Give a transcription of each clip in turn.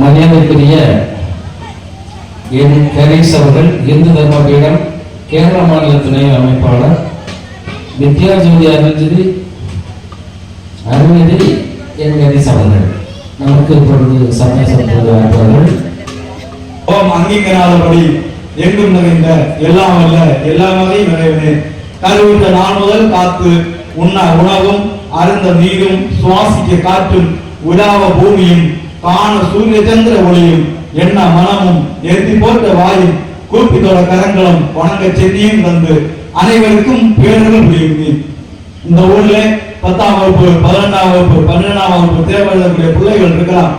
மரியாதைக்குரிய என் கணேஷ் அவர்கள் இந்து தர்மபீடம் கேரள மாநில துணை அமைப்பாளர் வித்யாஜோதி அருள்ஜிதி அருள்நிதி என் கணேஷ் அவர்கள். நமக்கு இப்பொழுது சமய சம்பந்த ஓம் அங்கீகராதபடி எங்கும் நிறைந்த எல்லாம் அல்ல எல்லா வகையும் நிறைவனே. கருவிட்ட நாள் முதல் காத்து உண்ண உணவும் அருந்த நீரும் சுவாசிக்க காற்றும் உலாவ பூமியும் காண சூரிய சந்திர ஒளியும் எண்ண மனமும் எத்தி போட்ட வாயும் கூப்பித்தோட கரங்களும் வணங்க சென்னியும் தந்து அனைவருக்கும் பேர்கள் புரியுது இந்த ஊர்ல பத்தாம் வகுப்பு பதினெண்டாம் வகுப்பு பன்னிரெண்டாம் வகுப்பு தேர்வெழுதக்கூடிய பிள்ளைகள் இருக்கலாம்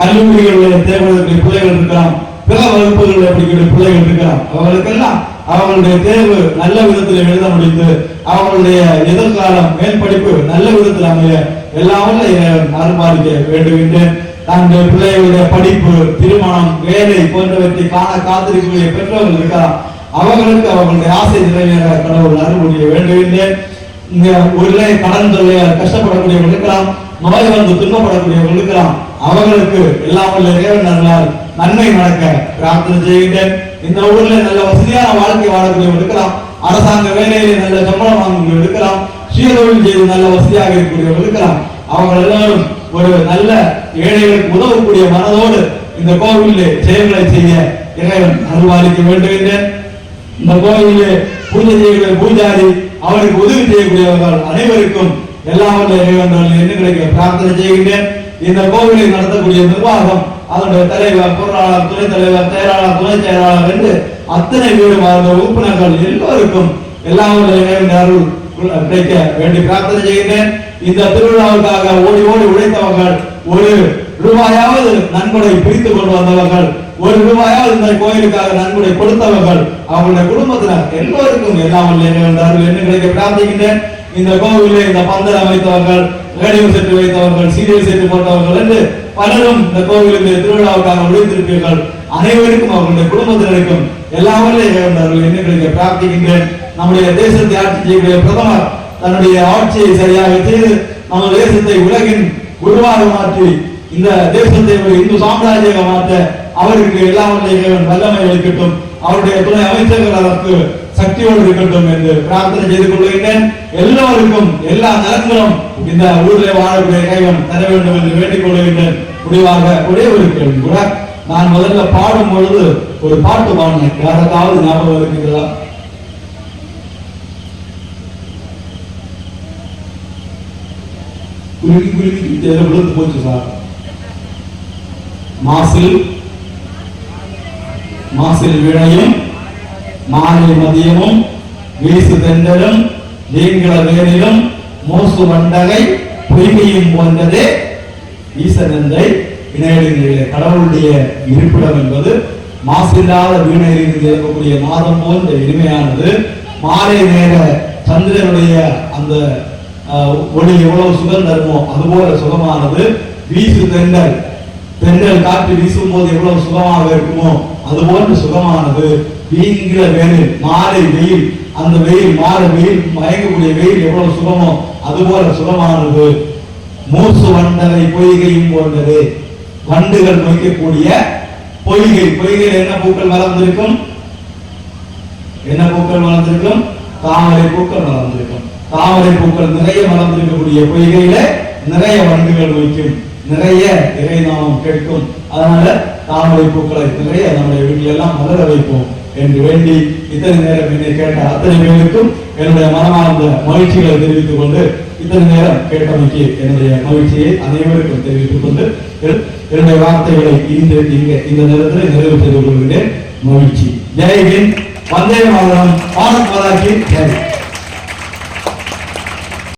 கல்லூரிகளில் தேர்வெழுதக்கூடிய பிள்ளைகள் இருக்கலாம் பிற வகுப்புகளில் படிக்கக்கூடிய பிள்ளைகள் இருக்கலாம். அவர்களுக்கெல்லாம் அவர்களுடைய தேர்வு நல்ல விதத்தில் எழுத முடிந்து அவர்களுடைய எதிர்காலம் மேல் படிப்பு நல்ல விதத்தில் அமைய எல்லாம் அனுமானிக்க வேண்டுகின்றேன். தங்கள் பிள்ளைகளுடைய படிப்பு திருமணம் வேலை போன்றவற்றை காண காத்திருக்கக்கூடிய பெற்றோர்கள் இருக்கலாம். அவர்களுக்கு அவர்களுடைய ஆசை நிறைவேற கடவுள் அருள் புரிய வேண்டுகின்றேன். இங்க ஊர்ல கடன் தொல்லையால் கஷ்டப்படக்கூடியவர்கள் இருக்கலாம். நோய் வந்து துன்பப்படக்கூடியவர்கள் இருக்கலாம். அவர்களுக்கு எல்லாம் வல்ல இறைவன் அருளால் நன்மை நடக்க பிரார்த்தனை செய்கின்றேன். இந்த ஊர்ல நல்ல வசதியான வாழ்க்கை வாழக்கூடியவர்கள் இருக்கலாம். அரசாங்க வேலையிலே நல்ல சம்பளம் வாங்கக்கூடியவர்கள் இருக்கலாம். சுயதொழில் செய்து நல்ல வசதியாக இருக்கக்கூடியவர்கள் இருக்கலாம். அவங்க எல்லாரும் ஒரு நல்ல ஏழைகளுக்கு உதவக்கூடிய மனதோடு இந்த கோவிலிலே செயல்களை செய்ய இறைவன் அருள்வாளிக்க வேண்டுகின்றேன் இந்த கோவிலே பூஜை செய்யக்கூடிய பூஜாரி அவருக்கு உதவி செய்யக்கூடியவர்கள் அனைவருக்கும் எல்லாம் வல்ல இறைவன் என்ன கிடைக்க பிரார்த்தனை செய்கின்றேன். இந்த கோவிலை நடத்தக்கூடிய நிர்வாகம் அதனுடைய தலைவர் பொருளாளர் துணைத் தலைவர் செயலாளர் துணை செயலாளர் என்று அத்தனை பேரும் அந்த உறுப்பினர்கள் எல்லோருக்கும் எல்லாம் வல்ல இறைவன் அருள் கிடைக்க வேண்டி பிரார்த்தனை செய்கின்றேன். இந்த திருவிழாவுக்காக ஓடி ஓடி உழைத்தவர்கள் ஒரு ரூபாயாவது நன்கொடை பிரித்து கொண்டு வந்தவர்கள் ஒரு ரூபாயாவது இந்த கோயிலுக்காக நன்கொடை கொடுத்தவர்கள் அவங்களுடைய குடும்பத்தினர் எல்லோருக்கும் எல்லாம் வல்ல என்ன கிடைக்க பிரார்த்திக்கின்றேன். இந்த கோவிலில் இந்த பந்தல் அமைத்தவர்கள் ரேடியோ செட்டு வைத்தவர்கள் சீரியல் செட்டு போட்டவர்கள் என்று பலரும் இந்த கோவிலுக்கு திருவிழாவுக்காக உழைத்திருப்பீர்கள். அனைவருக்கும் அவர்களுடைய குடும்பத்தினருக்கும் எல்லாமே வல்ல என்ன கிடைக்க பிரார்த்திக்கின்றேன். நம்முடைய தேசத்தை ஆட்சி செய்யக்கூடிய பிரதமர் தன்னுடைய ஆட்சியை சரியாக செய்து நம்ம தேசத்தை உலகின் குருவாக மாற்றி இந்த தேசத்தை ஒரு இந்து சாம்ராஜ்யமாக மாற்ற அவருக்கு எல்லாம் இறைவன் வல்லமை அளிக்கட்டும். அவருடைய துணை அமைச்சர்கள் அதற்கு சக்தியோடு இருக்கட்டும் என்று பிரார்த்தனை செய்து கொள்கின்றேன். எல்லோருக்கும் எல்லா நலன்களும் இந்த ஊரில் வாழக்கூடிய கைவன் தர வேண்டும் என்று வேண்டிக் கொள்கின்றேன். முடிவாக ஒரே ஒரு கேள்வி கூட. நான் முதல்ல பாடும் பொழுது ஒரு பாட்டு பாடினேன். யாருக்காவது ஞாபகம் இருக்கிறதா குலுக்கி குலுக்கி இதுல விழுந்து போச்சு சார். மாசில் மாசில் விழையும் மாலை மதியமும் வீசு தென்றலும் நீங்கள வேரிலும் மோசு வண்டகை பொய்மையும் போன்றதே ஈசனந்தை இணையடிகளிலே கடவுளுடைய இருப்பிடம் என்பது. மாசில்லாத வீணையிலிருந்து இருக்கக்கூடிய மாதம் போன்ற இனிமையானது. மாலை நேர சந்திரனுடைய அந்த ஆஹ், ஒளி எவ்வளவு சுகம் தருமோ அதுபோல சுகமானது வீசு தென்றல். தென்றல் காற்று வீசும் போது எவ்வளவு சுகமாக இருக்குமோ அது போன்ற சுகமானது வீங்கிற வெயில் மாலை வெயில். அந்த வெயில் மாலை வெயில் மயங்கக்கூடிய வெயில் எவ்வளவு சுகமோ அது போல சுகமானது மூசு வண்டலை பொய்கையும் போன்றது. வண்டுகள் நோய்க்கக்கூடிய பொய்கை. பொய்கையில் என்ன பூக்கள் வளர்ந்திருக்கும்? என்ன பூக்கள் வளர்ந்திருக்கும்? தாமரை பூக்கள் வளர்ந்திருக்கும். தாமரை பூக்கள் நிறைய வளர்ந்திருக்கக்கூடிய பொய்கையில நிறைய வண்டுகள் வைக்கும் நிறைய இறை நாமம் கேட்கும். அதனால தாமரை பூக்களை நிறைய நம்முடைய வீட்டில எல்லாம் மலர வைப்போம் என்று வேண்டி இத்தனை நேரம் என்னை கேட்ட அத்தனை பேருக்கும் என்னுடைய மனமார்ந்த மகிழ்ச்சிகளை தெரிவித்துக் கொண்டு இத்தனை நேரம் கேட்டமைக்கு என்னுடைய மகிழ்ச்சியை அனைவருக்கும் தெரிவித்துக் கொண்டு என்னுடைய வார்த்தைகளை இந்த இங்க இந்த நேரத்தில் நிறைவு செய்து கொள்கிறேன். மகிழ்ச்சி. ஜெய் ஹிந்த். வந்தே மாதம் பாரத் மாதாக்கு ஜெய்.